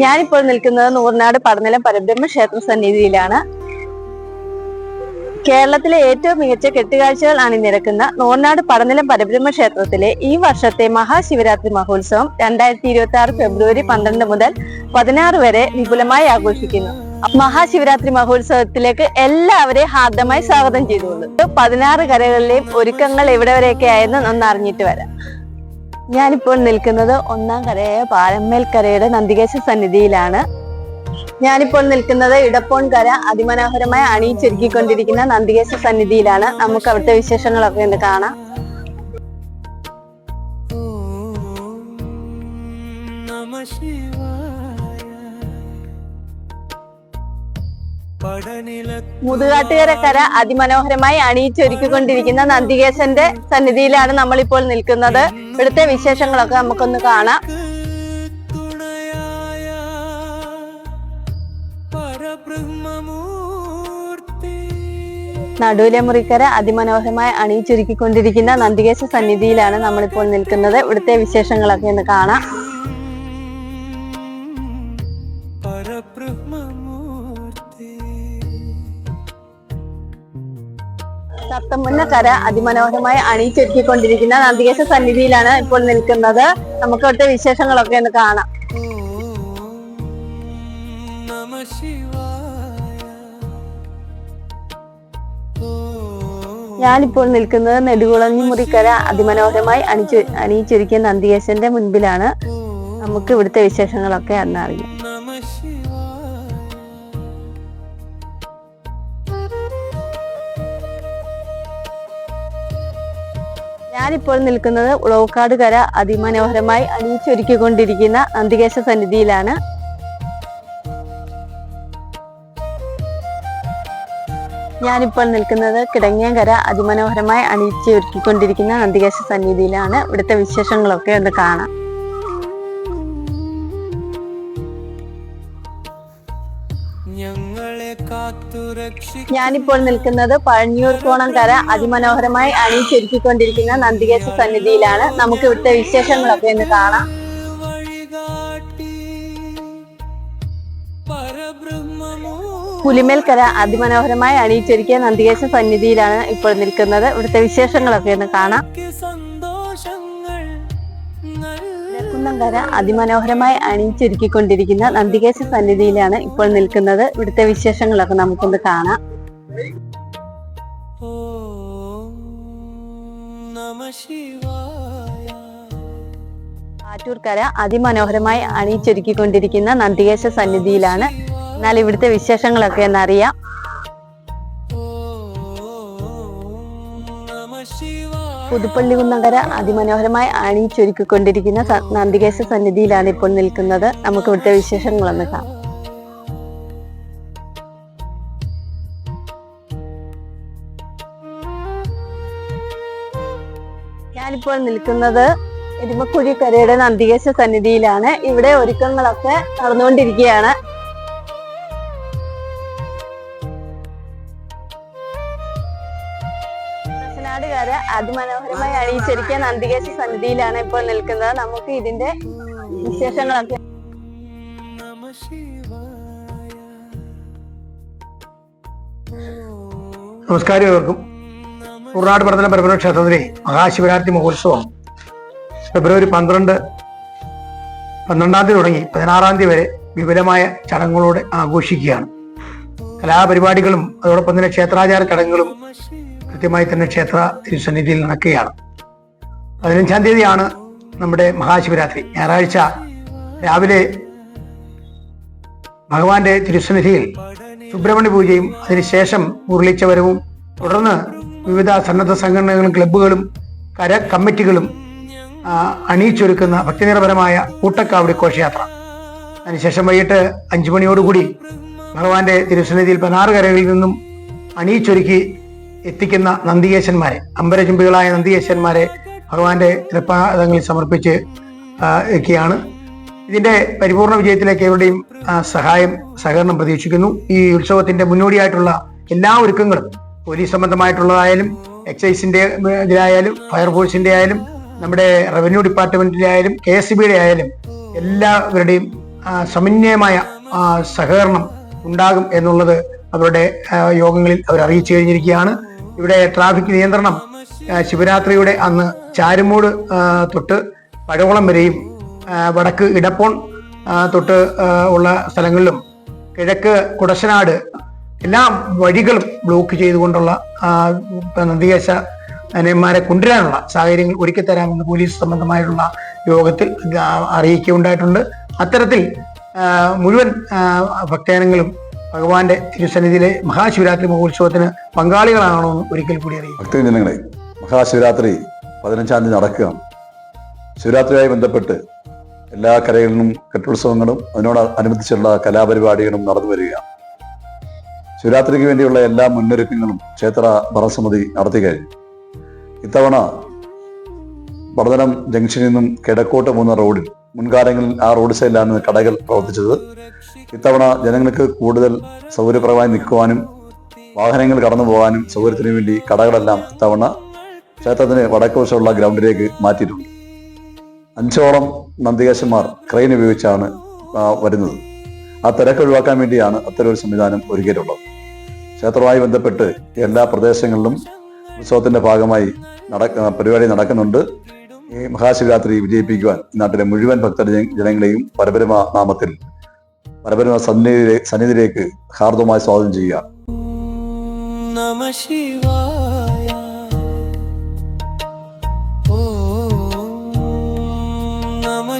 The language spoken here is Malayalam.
ഞാനിപ്പോൾ നിൽക്കുന്നത് നൂറിനാട് പടനിലം പരബ്രഹ്മ ക്ഷേത്ര സന്നിധിയിലാണ്. കേരളത്തിലെ ഏറ്റവും മികച്ച കെട്ടുകാഴ്ചകൾ അണിനിരക്കുന്ന നൂറിനാട് പടനിലം പരബ്രഹ്മ ക്ഷേത്രത്തിലെ ഈ വർഷത്തെ മഹാശിവരാത്രി മഹോത്സവം രണ്ടായിരത്തി ഇരുപത്തി ആറ് ഫെബ്രുവരി പന്ത്രണ്ട് മുതൽ പതിനാറ് വരെ വിപുലമായി ആഘോഷിക്കുന്നു. മഹാശിവരാത്രി മഹോത്സവത്തിലേക്ക് എല്ലാവരെയും ഹാർദമായി സ്വാഗതം ചെയ്തുകൊള്ളു പതിനാറ് കരകളിലെയും ഒരുക്കങ്ങൾ എവിടെ വരെയൊക്കെ ആയെന്ന് ഒന്ന് അറിഞ്ഞിട്ട് വരാം. ഞാനിപ്പോൾ നിൽക്കുന്നത് ഒന്നാം കരയായ പാലമ്മേൽക്കരയുടെ നന്ദികേശ സന്നിധിയിലാണ്. ഞാനിപ്പോൾ നിൽക്കുന്നത് ഇടപ്പോൺ കര അതിമനോഹരമായി അണിയിച്ചൊരുക്കിക്കൊണ്ടിരിക്കുന്ന നന്ദികേശ സന്നിധിയിലാണ്. നമുക്ക് അവിടുത്തെ വിശേഷങ്ങളൊക്കെ ഒന്ന് കാണാം. നമ ശിവായ പടനില മുതുകാട്ടുകര കര അതിമനോഹരമായി അണിയിച്ചൊരുക്കിക്കൊണ്ടിരിക്കുന്ന നന്ദികേശന്റെ സന്നിധിയിലാണ് നമ്മളിപ്പോൾ നിൽക്കുന്നത്. ഇവിടുത്തെ വിശേഷങ്ങളൊക്കെ നമുക്കൊന്ന് കാണാം. നടുവിലെ മുറിക്കര അതിമനോഹരമായി അണിയിച്ചൊരുക്കിക്കൊണ്ടിരിക്കുന്ന നന്ദികേശ സന്നിധിയിലാണ് നമ്മളിപ്പോൾ നിൽക്കുന്നത്. ഇവിടുത്തെ വിശേഷങ്ങളൊക്കെ ഒന്ന് കാണാം. സപ്തമുന്നക്കര അതിമനോഹരമായി അണിയിച്ചൊരുക്കിക്കൊണ്ടിരിക്കുന്ന നന്ദികേശ സന്നിധിയിലാണ് ഇപ്പോൾ നിൽക്കുന്നത്. നമുക്ക് ഇവിടുത്തെ വിശേഷങ്ങളൊക്കെ ഒന്ന് കാണാം. ഞാനിപ്പോൾ നിൽക്കുന്നത് നെടുകുളഞ്ഞി മുറിക്കര അതിമനോഹരമായി അണിച്ചു അണിയിച്ചൊരുക്കിയ നന്ദികേശന്റെ മുൻപിലാണ്. നമുക്ക് ഇവിടുത്തെ വിശേഷങ്ങളൊക്കെ അന്നറിയാം. ഞാനിപ്പോൾ നിൽക്കുന്നത് ഉളവക്കാട് കര അതിമനോഹരമായി അണിയിച്ചൊരുക്കിക്കൊണ്ടിരിക്കുന്ന നന്ദികേശ സന്നിധിയിലാണ്. ഞാനിപ്പോൾ നിൽക്കുന്നത് കിടങ്ങിയങ്കര അതിമനോഹരമായി അണിയിച്ചൊരുക്കിക്കൊണ്ടിരിക്കുന്ന നന്ദികേശ സന്നിധിയിലാണ്. ഇവിടുത്തെ വിശേഷങ്ങളൊക്കെ ഒന്ന് കാണാം. ഞാനിപ്പോൾ നിൽക്കുന്നത് പഴഞ്ഞൂർ കോണം കര അതിമനോഹരമായി അണിയിച്ചൊരുക്കിക്കൊണ്ടിരിക്കുന്ന നന്ദികേശ സന്നിധിയിലാണ്. നമുക്ക് ഇവിടുത്തെ വിശേഷങ്ങളൊക്കെ ഒന്ന് കാണാം. പുലിമേൽ കര പുലിമേൽക്കര അതിമനോഹരമായി അണിയിച്ചൊരുക്കിയ നന്ദികേശ സന്നിധിയിലാണ് ഇപ്പോൾ നിൽക്കുന്നത്. ഇവിടുത്തെ വിശേഷങ്ങളൊക്കെ ഒന്ന് കാണാം. സന്തോഷങ്ങൾ കുന്നംകര അതിമനോഹരമായി അണിയിച്ചൊരുക്കിക്കൊണ്ടിരിക്കുന്ന നന്ദികേശ സന്നിധിയിലാണ് ഇപ്പോൾ നിൽക്കുന്നത്. ഇവിടുത്തെ വിശേഷങ്ങളൊക്കെ നമുക്കൊന്ന് കാണാം. ആറ്റൂർക്കര അതിമനോഹരമായി അണിയിച്ചൊരുക്കിക്കൊണ്ടിരിക്കുന്ന നന്ദികേശ സന്നിധിയിലാണ്. എന്നാൽ ഇവിടുത്തെ വിശേഷങ്ങളൊക്കെ എന്നറിയാം. ഓ നമ ശിവായ. പുതുപ്പള്ളി കുന്നങ്കര അതിമനോഹരമായി അണിയിച്ചൊരുക്കിക്കൊണ്ടിരിക്കുന്ന നന്ദികേശ സന്നിധിയിലാണ് ഇപ്പോൾ നിൽക്കുന്നത്. നമുക്ക് ഇവിടുത്തെ വിശേഷങ്ങളൊന്ന് കാണാം. ഞാനിപ്പോൾ നിൽക്കുന്നത് എരുമക്കുഴിക്കരയുടെ നന്ദികേശ സന്നിധിയിലാണ്. ഇവിടെ ഒരുക്കങ്ങളൊക്കെ നടന്നുകൊണ്ടിരിക്കുകയാണ്. കര അതിമനോഹരമായി അണിയിച്ചിരിക്കുന്ന നന്ദികേശ സന്നിധിയിലാണ് ഇപ്പോൾ നിൽക്കുന്നത്. നമുക്ക് ഇതിന്റെ വിശേഷങ്ങളൊക്കെ നമ നമസ്കാരം ഏവർക്കും. ഉറാട് പടത്തല പരമ്പര ക്ഷേത്രത്തിലെ മഹാശിവരാത്രി മഹോത്സവം ഫെബ്രുവരി പന്ത്രണ്ട് പന്ത്രണ്ടാം തീയതി തുടങ്ങി പതിനാറാം തീയതി വരെ വിപുലമായ ചടങ്ങുകളോടെ ആഘോഷിക്കുകയാണ്. കലാപരിപാടികളും അതോടൊപ്പം തന്നെ ക്ഷേത്രാചാര ചടങ്ങുകളും കൃത്യമായി തന്നെ ക്ഷേത്ര തിരുസന്നിധിയിൽ നടക്കുകയാണ്. പതിനഞ്ചാം തീയതിയാണ് നമ്മുടെ മഹാശിവരാത്രി. ഞായറാഴ്ച രാവിലെ ഭഗവാന്റെ തിരുസന്നിധിയിൽ സുബ്രഹ്മണ്യ പൂജയും അതിനുശേഷം മുരളിച്ചവരവും തുടർന്ന് വിവിധ സന്നദ്ധ സംഘടനകളും ക്ലബ്ബുകളും കര കമ്മിറ്റികളും അണിയിച്ചൊരുക്കുന്ന ഭക്തിനിർഭരമായ കൂട്ടക്കാവടി ഘോഷയാത്ര. അതിനുശേഷം വൈകിട്ട് അഞ്ചു മണിയോടുകൂടി ഭഗവാന്റെ തിരുസന്നിധിയിൽ പതിനാറ് കരകളിൽ നിന്നും അണിയിച്ചൊരുക്കി എത്തിക്കുന്ന നന്ദികേശന്മാരെ അമ്പരചുംബികളായ നന്ദികേശന്മാരെ ഭഗവാന്റെ തൃപ്പാദങ്ങളിൽ സമർപ്പിച്ച് ഒക്കെയാണ് ഇതിന്റെ പരിപൂർണ വിജയത്തിലേക്ക് എവരുടെയും സഹായം സഹകരണം പ്രതീക്ഷിക്കുന്നു. ഈ ഉത്സവത്തിന്റെ മുന്നോടിയായിട്ടുള്ള എല്ലാ ഒരുക്കങ്ങളും പോലീസ് സംബന്ധമായിട്ടുള്ളതായാലും എക്സൈസിന്റെ ഇതിലായാലും ഫയർഫോഴ്സിന്റെ ആയാലും നമ്മുടെ റവന്യൂ ഡിപ്പാർട്ട്മെന്റിന്റെ ആയാലും കെ എസ് ബിയുടെ ആയാലും എല്ലാവരുടെയും സമന്വയമായ സഹകരണം ഉണ്ടാകും എന്നുള്ളത് അവരുടെ യോഗങ്ങളിൽ അവർ അറിയിച്ചു കഴിഞ്ഞിരിക്കുകയാണ്. ഇവിടെ ട്രാഫിക് നിയന്ത്രണം ശിവരാത്രിയുടെ അന്ന് ചാരുമൂട് തൊട്ട് പഴകുളം വരെയും വടക്ക് ഇടപ്പോൺ തൊട്ട് ഉള്ള സ്ഥലങ്ങളിലും കിഴക്ക് കുടശനാട് എല്ലാ വഴികളും ബ്ലോക്ക് ചെയ്തുകൊണ്ടുള്ള നന്ദികേശ അനന്മാരെ കൊണ്ടുവരാനുള്ള സാഹചര്യങ്ങൾ ഒരുക്കി തരാമെന്ന് പോലീസ് സംബന്ധമായിട്ടുള്ള യോഗത്തിൽ അറിയിക്കുകയുണ്ടായിട്ടുണ്ട്. അത്തരത്തിൽ മുഴുവൻ ഭക്തജനങ്ങളും ഭഗവാന്റെ തിരുസന്നിധിയിലെ മഹാശിവരാത്രി മഹോത്സവത്തിന് പങ്കാളികളാണോ എന്ന് ഒരിക്കൽ കൂടി അറിയിക്കും. ഭക്തജനങ്ങളെ മഹാശിവരാത്രി പതിനഞ്ചാം തീയതി നടക്കുകയാണ് ശിവരാത്രിയുമായി ബന്ധപ്പെട്ട് എല്ലാ കരകളിലും കെട്ടുത്സവങ്ങളും അതിനോട് അനുബന്ധിച്ചുള്ള കലാപരിപാടികളും നടന്നു വരികയാണ് ശിവരാത്രിക്ക് വേണ്ടിയുള്ള എല്ലാ മുന്നൊരുക്കങ്ങളും ക്ഷേത്ര ഭരണസമിതി നടത്തി കഴിഞ്ഞു. ഇത്തവണ വടതനം ജംഗ്ഷനിൽ നിന്നും കിഴക്കോട്ട് പോകുന്ന റോഡിൽ മുൻകാലങ്ങളിൽ ആ റോഡ് സൈഡിലാണ് കടകൾ പ്രവർത്തിച്ചത്. ഇത്തവണ ജനങ്ങൾക്ക് കൂടുതൽ സൗകര്യപ്രദമായി നിൽക്കുവാനും വാഹനങ്ങൾ കടന്നു പോകാനും സൗകര്യത്തിനു വേണ്ടി കടകളെല്ലാം ഇത്തവണ ക്ഷേത്രത്തിന് വടക്കുവശമുള്ള ഗ്രൗണ്ടിലേക്ക് മാറ്റിയിട്ടുണ്ട്. അഞ്ചോളം നന്ദികേശന്മാർ ക്രെയിൻ ഉപയോഗിച്ചാണ് വരുന്നത്. ആ തിരക്ക് ഒഴിവാക്കാൻ വേണ്ടിയാണ് അത്തരമൊരു സംവിധാനം ഒരുക്കിയിട്ടുള്ളത്. ക്ഷേത്രവുമായി ബന്ധപ്പെട്ട് എല്ലാ പ്രദേശങ്ങളിലും ഉത്സവത്തിന്റെ ഭാഗമായി നടക്ക പരിപാടി നടക്കുന്നുണ്ട്. ഈ മഹാശിവരാത്രി വിജയിപ്പിക്കുവാൻ നാട്ടിലെ മുഴുവൻ ഭക്തർ ജനങ്ങളെയും പരപരമ നാമത്തിൽ പരപരമ സന്നിധിയിലേക്ക് സന്നിധിയിലേക്ക് ഹാർദവുമായി സ്വാഗതം ചെയ്യുക. നമ ശിവായ. നമ